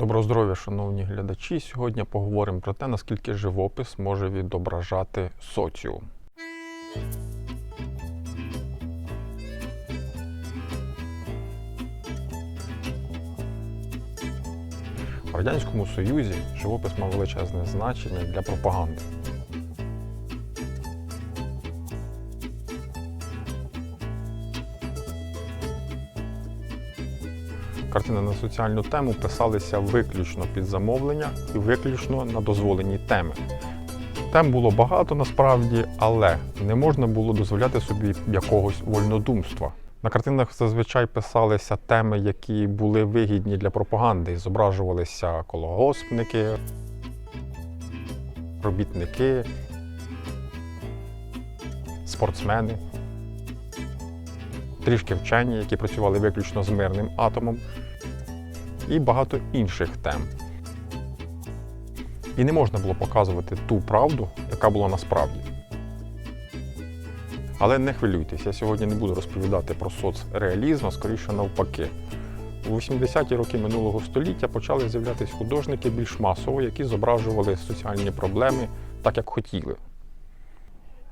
Доброго здоров'я, шановні глядачі. Сьогодні поговоримо про те, наскільки живопис може відображати соціум. В Радянському Союзі живопис мав величезне значення для пропаганди. Картини на соціальну тему писалися виключно під замовлення і виключно на дозволені теми. Тем було багато насправді, але не можна було дозволяти собі якогось вольнодумства. На картинах зазвичай писалися теми, які були вигідні для пропаганди. Зображувалися колгоспники, робітники, спортсмени, трішки вчені, які працювали виключно з мирним атомом, і багато інших тем. І не можна було показувати ту правду, яка була насправді. Але не хвилюйтесь, я сьогодні не буду розповідати про соцреалізм, а скоріше навпаки. У 80-ті роки минулого століття почали з'являтися художники більш масово, які зображували соціальні проблеми так, як хотіли.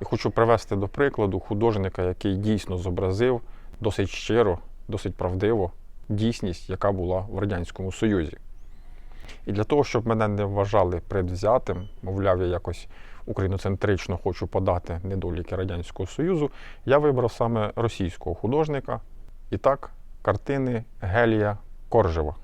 І хочу привести до прикладу художника, який дійсно зобразив досить щиро, досить правдиво дійсність, яка була в Радянському Союзі. І для того, щоб мене не вважали предвзятим, мовляв, я якось україноцентрично хочу подати недоліки Радянського Союзу, я вибрав саме російського художника. І так, картини Гелія Коржева.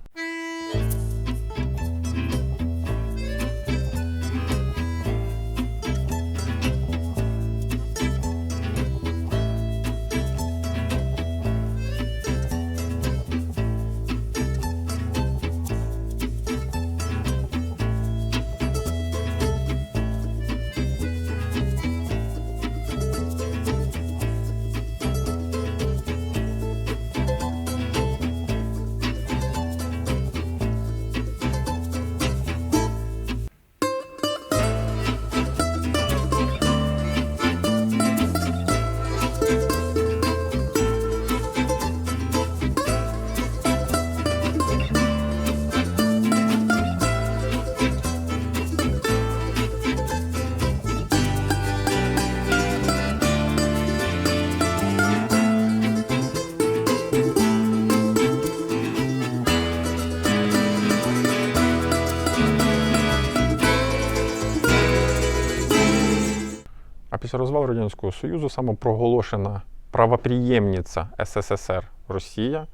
Після розвалу Радянського Союзу самопроголошена правоприємниця СССР Росія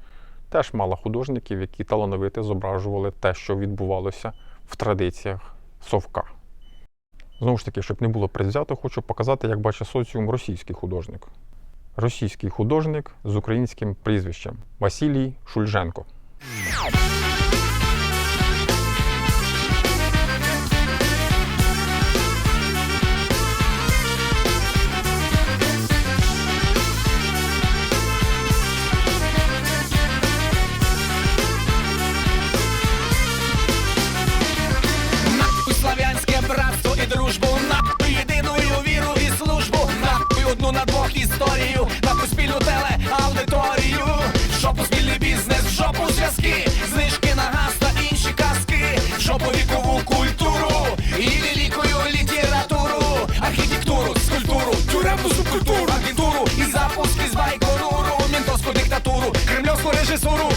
теж мала художників, які талановито зображували те, що відбувалося в традиціях совка. Знову ж таки, щоб не було предвзято, хочу показати, як бачить соціум російський художник. Російський художник з українським прізвищем Василій Шульженко. На двох історію, нахуй спільну телеаудиторію, в жопу спільний бізнес, в жопу зв'язки, знижки на газ та інші казки, в жопу вікову культуру і великою літературу, архітектуру, скульптуру, тюремну субкультуру, агентуру і запуски з байконуру, мінтовську диктатуру, кремльовську режисуру,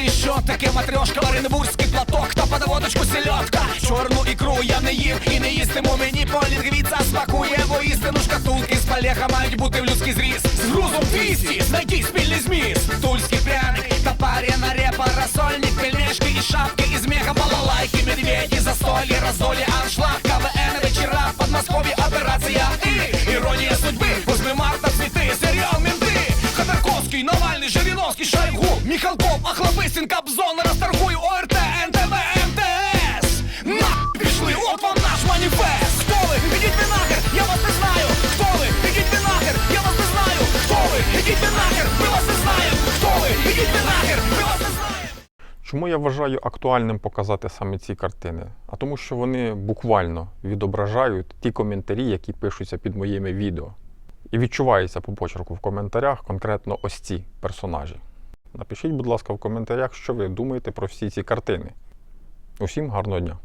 хочу знати, що таке матрьошка, оренбурзький платок та подаводочку сельодка. Чорну ікру я не їв і не їстиму мені полінгвіца смакує, бо істину шкатулки з палеха мають бути в людський зріз. З грузом 200 знайдіть спільний зміст. Тульський пряник та парена репа, рассольник, пельмешки і шапки із мега балалайки, медведі, застолье, раздолье, аншлаг, Міхалков, Ахлабисін, Капзон, розторгуй ОРТ, НТВ, МТС. На, пішли, от вам наш маніфест. Хто ви? Ідіть ви нахер, я вас не знаю. Хто ви? Ідіть ви нахер, я вас не знаю. Хто ви? Ідіть ви нахер, ми вас не знаємо. Хто ви? Ідіть ви нахер, ми вас не знаємо. Чому я вважаю актуальним показати саме ці картини? А тому, що вони буквально відображають ті коментарі, які пишуться під моїми відео. І відчувається по почерку в коментарях конкретно ось ці персонажі. Напишіть, будь ласка, в коментарях, що ви думаєте про всі ці картини. Усім гарного дня!